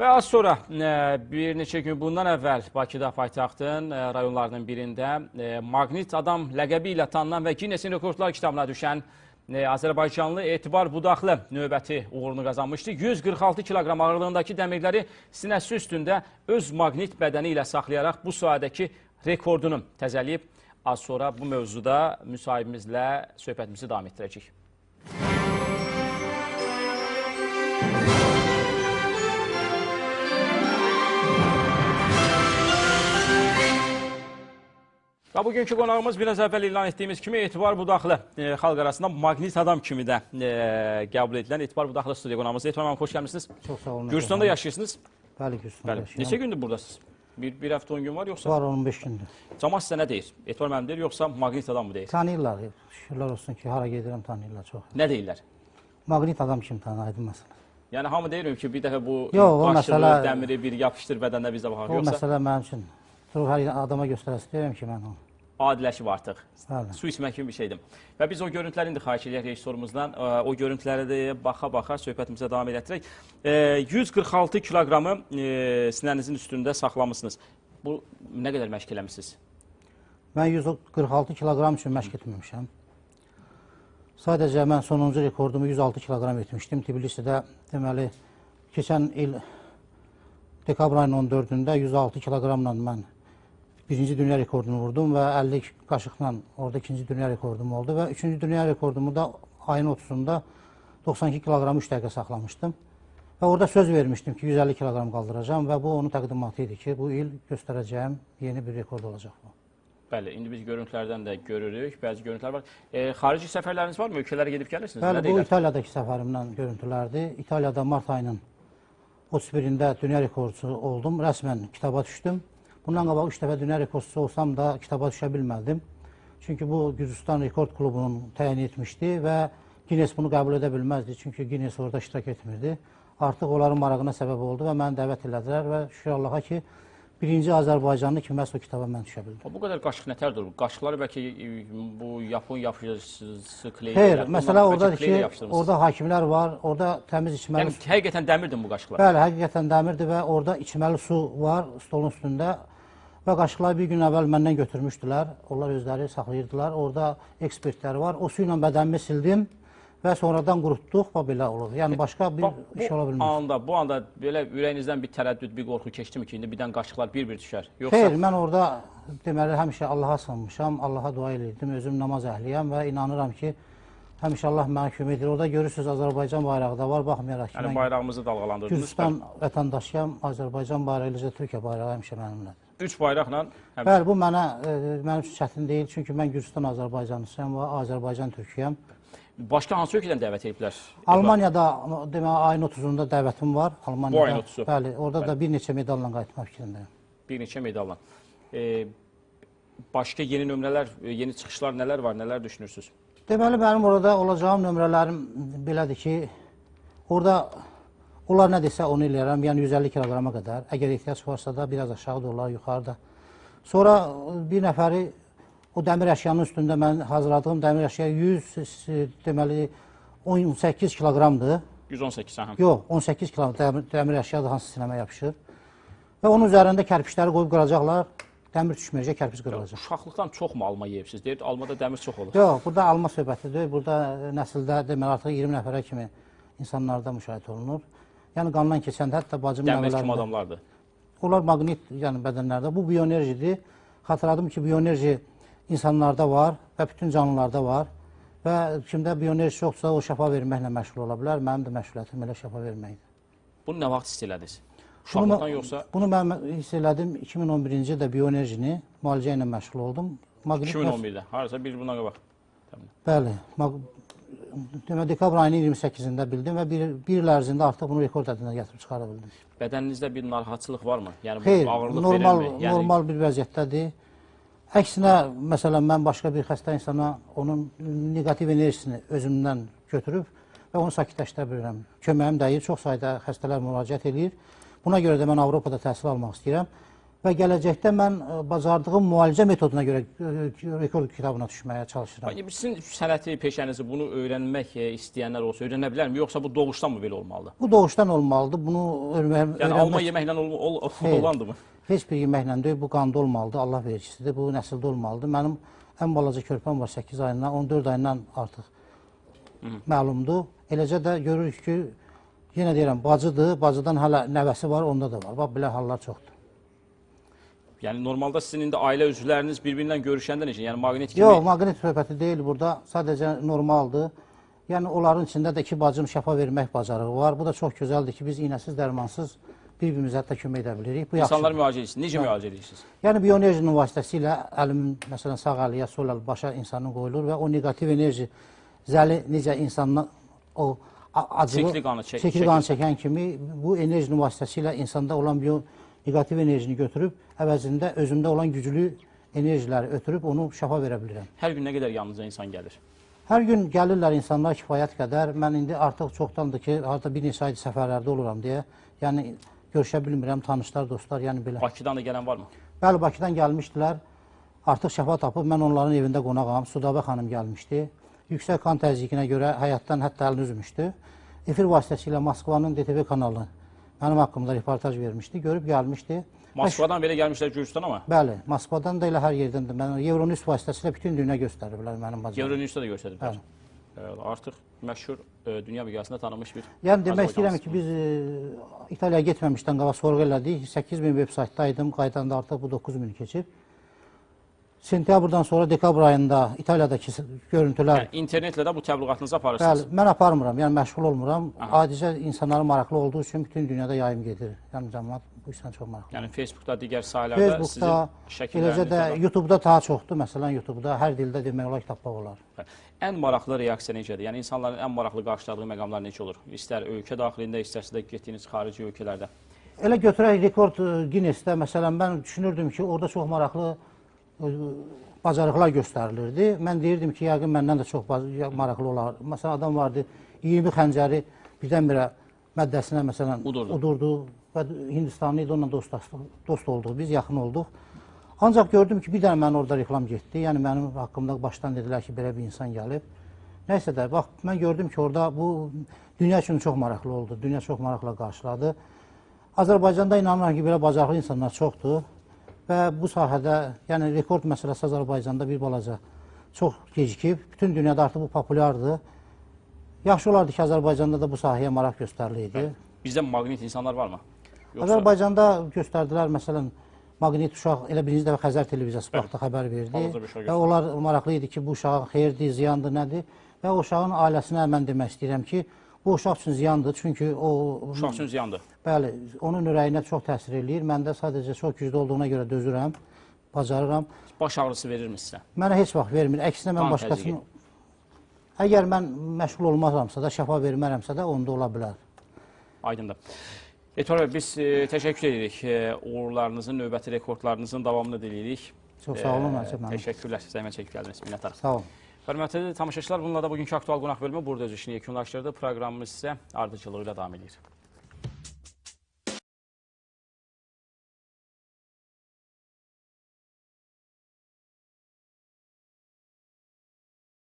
Və az sonra e, bir neçə gün bundan əvvəl Bakıda paytaxtın e, rayonlarının birində e, Maqnit adam ləqəbi ilə tanınan və Ginnesin rekordlar kitabına düşən Azərbaycanlı Etibar Budaqlı növbəti uğurunu qazanmışdı. 146 kiloqram ağırlığındakı dəmirləri sinəsi üstündə öz maqnit bədəni ilə saxlayaraq bu sahədəki rekordunu təzəliyib. Az sonra bu mövzuda müsahibimizlə söhbətimizi davam etdirəcəyik. Və bugünkü qonağımız biraz əvvəl elan etdiyimiz kimi Etibar Budaqlı e, xalq arasında maqnit adam kimi də e, qəbul edilən Etibar Budaqlı studiya qonağımız. Etibar müəllim, xoş gəlmisiniz. Çox sağ olun. Gürcüstanda yaşayırsınız. Bəli, Gürcüstanda Bəli. yaşayıram. Neçə gündür buradasınız? Bir, bir həftə 10 gün var yoxsa? Var 15 gündür. Camaat sizə nə deyir? Etibar müəllim deyir yoxsa maqnit adam mı deyir? Tanıyırlar, şükürlər olsun ki, hara gedirəm tanıyırlar çox. Nə deyirlər? Maqnit adam kimi tanıyırdım məsələn. Yəni hamı deyir ki, bir dəfə bu Yox, o başlığı, məsələ- dəmiri bir yapışdır bədəndə bizə baxaq. O Yoxsa məsələ mənim üçün. Çox hər adama göstərəsi deyirəm ki, mən onu. Adiləşib artıq. Su içmək kimi bir şeydir. Və biz o görüntüləri indi xahiş edirik rejissorumuzdan. O görüntülərə də baxa-baxa söhbətimizə davam elətdirək. E, 146 kiloqramı sinənizin üstündə saxlamısınız. Bu nə qədər məşq eləmisiniz? Mən 146 kiloqram üçün məşq etməmişəm. Sadəcə mən sonuncu rekordumu 106 kiloqram etmişdim. Tbilisidə deməli keçən il dekabr ayının 14-də 106 kiloqramla mən birinci dünya rekordunu vurdum və 50 qaşıqla orada ikinci dünya rekordum oldu və üçüncü dünya rekordumu da ayın 30-da 92 kiloqram 3 dəqiqə saxlamışdım. Və orada söz vermişdim ki, 150 kiloqram qaldıracağam və bu onun təqdimatı idi ki, bu il göstərəcəyim yeni bir rekord olacaq bu. Bəli, indi biz görüntülərdən də görürük. Bəzi görüntülər var. E, xarici səfərləriniz varmı? Ölkələrə gedib gəlirsiniz? Bəli, bu? İtaliyadakı səfərimdən görüntülərdir. İtaliyada mart ayının 31-də dünya rekordçusu oldum. Rəsmən kitaba düşdüm. Bundan qabaq 3 dəfə dünya rekordçusu olsam da kitaba düşə bilmədim. Çünki bu Gürcüstan Rekord Klubunun təyin etmişdi və Guinness bunu qəbul edə bilməzdi. Çünki Guinness orada iştirak etmirdi. Artıq onların marağına səbəb oldu və məni dəvət elədilər və şükür Allaha ki, birinci Azərbaycanlı kimi məhz o kitaba mən düşə bildim. Bu qədər qaşıq nətərdir? Bu qaşıqları bəlkə e, bu yapon yapışıcısı kley. Xeyr, məsələ oradadır ki, orada orada hakimlər var, orada təmiz içməli Yəni həqiqətən dəmirdir bu qaşıqlar. Bəli, həqiqətən dəmirdir və orada içməli su var stolun üstündə. Və qaşıqları bir gün əvvəl məndən götürmüşdülər. Onlar özləri saxlayırdılar. Orada ekspertləri var. O su ilə bədənimi sildim və sonradan qurutduq və belə olur. Yəni başqa bir Bax, iş ola bu bilməz. anda, bu anda belə ürəyinizdən bir tərəddüd, bir qorxu keçdimi ki, indi birdən qaşıqlar bir-bir düşər? Yoxsa Xeyr, mən orada deməli həmişə Allaha sığınmışam, Allaha dua edirdim. Özüm namaz əhliyəm və inanıram ki, həmişə Allah mənə kömək edir. Orada görürsüz Azərbaycan bayrağı da var, baxmayaraq ki, yəni bayrağımızı dalğalandırdınız? Gürcüstan vətəndaşıyam, Azərbaycan bayrağı, eləcə Türkiyə bayrağı həmişə mənimlədir. Üç bayraqla həm Bəli, bu mənə e, mənim üçün çətin deyil, çünki mən Gürcüstan Azərbaycanlısıyam və Azərbaycan Türkiyəm. başqa hansı ölkədən dəvət ediblər? Almaniyada deməli ayın 30-unda dəvətim var. Almaniyada. Bu ayın 30-u. Bəli, orada da bir neçə medalla qayıtmaq fikrindəyəm. Bir neçə medalla. E, başqa yeni nömrələr, e, yeni çıxışlar nələr var, nələr düşünürsüz? Deməli mənim orada olacağım nömrələrim belədir ki, orada onlar nə desə onu eləyərəm, yəni 150 kiloqrama qədər. Əgər ehtiyac varsa da biraz aşağı da olar, yuxarıda. Sonra bir nəfəri o dəmir əşyanın üstündə mən hazırladığım dəmir əşya 100 e, deməli 18 kiloqramdır. 118 hə. Yox, 18 kilo dəmir, dəmir əşyadır hansı sinəmə yapışır. Və onun üzərində kərpiçləri qoyub qıracaqlar. Dəmir düşməyəcək, kərpiç qırılacaq. Uşaqlıqdan çoxmu alma yeyibsiz? Deyir, almada dəmir çox olur. Yox, burada alma söhbəti deyil. Burada nəsildə deməli artıq 20 nəfərə kimi insanlarda müşahidə olunur. Yəni qandan keçəndə hətta bacım Dəmir kimi nəvələrində. adamlardır. Onlar maqnit, yəni bədənlərdə. Bu bioenerjidir. Xatırladım ki, bioenerji insanlarda var və bütün canlılarda var. Və kimdə bioenerji yoxsa o şəfa verməklə məşğul ola bilər. Mənim də məşğuliyyətim elə şəfa verməkdir. Bunu nə vaxt hiss elədiniz? Uşaqlıqdan yoxsa bunu mən hiss elədim 2011-ci ildə bioenerjini müalicə ilə məşğul oldum. Maqnit 2011-də? Harasa bir bundan qabaq. Bəli. Demək dekabr ayının 28-də bildim və bir, bir il ərzində artıq bunu rekord ədinə gətirib çıxara bildim. Bədəninizdə bir narahatçılıq varmı? Yəni Xeyr, normal? Yəni normal bir vəziyyətdədir. Əksinə, məsələn, mən başqa bir xəstə insana onun neqativ enerjisini özümdən götürüb və onu sakitləşdirə bilirəm. Köməyim dəyir, çox sayda xəstələr müraciət eləyir. Buna görə də mən Avropada təhsil almaq istəyirəm və gələcəkdə mən ə, bacardığım müalicə metoduna görə ə, rekord kitabına düşməyə çalışıram. Peki, Sizin sənəti, peşənizi bunu öyrənmək e, istəyənlər olsa öyrənə bilərmi? Yoxsa bu doğuşdan mı belə olmalıdır? Bu doğuşdan olmalıdır. Bunu öyrən- Yəni alma öyrənmək yeməklə ol, ol, Xeyr. olandı mı? heç bir yeməklə deyil, bu qanda olmalıdır. Allah vericisidir. Bu nəsildə olmalıdır. Mənim ən balaca körpəm var 8 ayından, 14 ayından artıq məlumdur. Eləcə də görürük ki, yenə deyirəm, bacıdır. Bacıdan hələ nəvəsi var, onda da var. Bax belə hallar çoxdur. Yəni normalda sizin indi ailə üzvləriniz bir-birindən görüşəndə necə? Yəni maqnit kimi Yox, maqnit söhbəti deyil burada. Sadəcə normaldır. Yəni onların içində də iki bacım şəfa vermək bacarığı var. Bu da çox gözəldir ki, biz iynəsiz, dərmansız bir-birimizə hətta kömək edə bilirik. Bu yaxşı. insanlar müalicə edirsiniz. Necə müalicə edirsiniz? Yəni bioenerjinin vasitəsilə əlimin məsələn sağ əliyə, sol əl başa insanın qoyulur və o neqativ enerji zəli necə insandan o acılı Çirkli qanı çək- çirkli qanı çəkən kimi bu enerjinin vasitəsilə insanda olan bio neqativ enerjini götürüb əvəzində özümdə olan güclü enerjiləri ötürüb onu şəfa verə bilirəm. Hər gün nə qədər yanınıza insan gəlir? Hər gün gəlirlər insanlar kifayət qədər. Mən indi artıq çoxdandır ki, harda bir neçə aydır səfərlərdə oluram deyə. Yəni görüşə bilmirəm, tanışlar, dostlar, yəni belə. Bakıdan da gələn varmı? Bəli, Bakıdan gəlmişdilər. Artıq şəfa tapıb mən onların evində qonağam. Sudabə xanım gəlmişdi. Yüksək kan təzyiqinə görə həyatdan hətta əlini üzmüşdü. Efir vasitəsilə Moskvanın DTV kanalı mənim haqqımda reportaj vermişdi. Görüb gəlmişdi. Moskvadan belə gəlmişlər Gürcüstana mı? Bəli, Moskvadan da elə hər yerdən də mən Euronews vasitəsilə bütün dünya göstəriblər mənim bacım. Euronews-da da göstərdilər. Bəli. Artıq məşhur e, dünya miqyasında tanınmış bir Yəni demək istəyirəm ki, biz e, İtaliyaya getməmişdən qabaq sorğu elədik. 8000 veb saytdaydım. Qaydanda artıq bu 9000 keçib. Sentyabrdan sonra dekabr ayında İtaliyadakı görüntülər Yəni internetlə də bu təbliğatınızı aparırsınız. Bəli, mən aparmıram. Yəni məşğul olmuram. Adicə insanların maraqlı olduğu üçün bütün dünyada yayım gedir. Yəni cəmaət bu işlə çox maraqlı. Yəni Facebookda, digər sahələrdə Facebookda, sizin eləcə də şəkilləriniz YouTube-da daha çoxdur. Məsələn, YouTube-da hər dildə demək olar ki, tapmaq olar. ən maraqlı reaksiya necədir? Yəni insanların ən maraqlı qarşıladığı məqamlar necə olur? İstər ölkə daxilində, istərsə də getdiyiniz xarici ölkələrdə. Elə götürək rekord e, Guinness-də məsələn mən düşünürdüm ki, orada çox maraqlı bacarıqlar göstərilirdi. Mən deyirdim ki, yəqin məndən də çox maraqlı olar. Məsələn adam vardı 20 xəncəri birdən-birə məddəsinə məsələn Udurdu. udurdu və Hindistanlı idi onunla dost dost olduq. Biz yaxın olduq. Ancaq gördüm ki, bir dənə mən orada reklam getdi. Yəni mənim haqqımda başdan dedilər ki, belə bir insan gəlib. Nəysə də, bax mən gördüm ki, orada bu dünya üçün çox maraqlı oldu. Dünya çox maraqla qarşıladı. Azərbaycanda inanıram ki, belə bacarıqlı insanlar çoxdur və bu sahədə, yəni rekord məsələsi Azərbaycanda bir balaca çox gecikib. Bütün dünyada artıq bu populyardır. Yaxşı olardı ki, Azərbaycanda da bu sahəyə maraq göstəriləydi. Bizdə maqnit insanlar varmı? Azərbaycanda göstərdilər, məsələn, Maqnit uşaq elə birinci dəfə Xəzər televiziyası baxdı, xəbər verdi və onlar maraqlı idi ki, bu uşağın xeyirdir, ziyandır, nədir və o uşağın ailəsinə mən demək istəyirəm ki, bu uşaq üçün ziyandır, çünki o Uşaq üçün ziyandır. Bəli, onun ürəyinə çox təsir eləyir. Məndə sadəcə çox güclü olduğuna görə dözürəm, bacarıram. Baş ağrısı verirmi sizə? Mənə heç vaxt vermir. Əksinə mən Qan başqasını Əgər mən məşğul olmasamsa da, şəfa vermərəmsə də onda ola bilər. Aydındır. Etibar bəy, biz e, təşəkkür edirik. E, uğurlarınızın, növbəti rekordlarınızın davamını diləyirik. Çox sağ olun, E, Nəcib müəllim. Təşəkkürlər. Zəhmət çəkib gəldiniz. Minnətdarıq. Sağ olun. Hörmətli tamaşaçılar, bununla da bugünkü aktual qonaq bölümü burada öz işini yekunlaşdırdı. Proqramımız isə ardıcılığı ilə davam edir.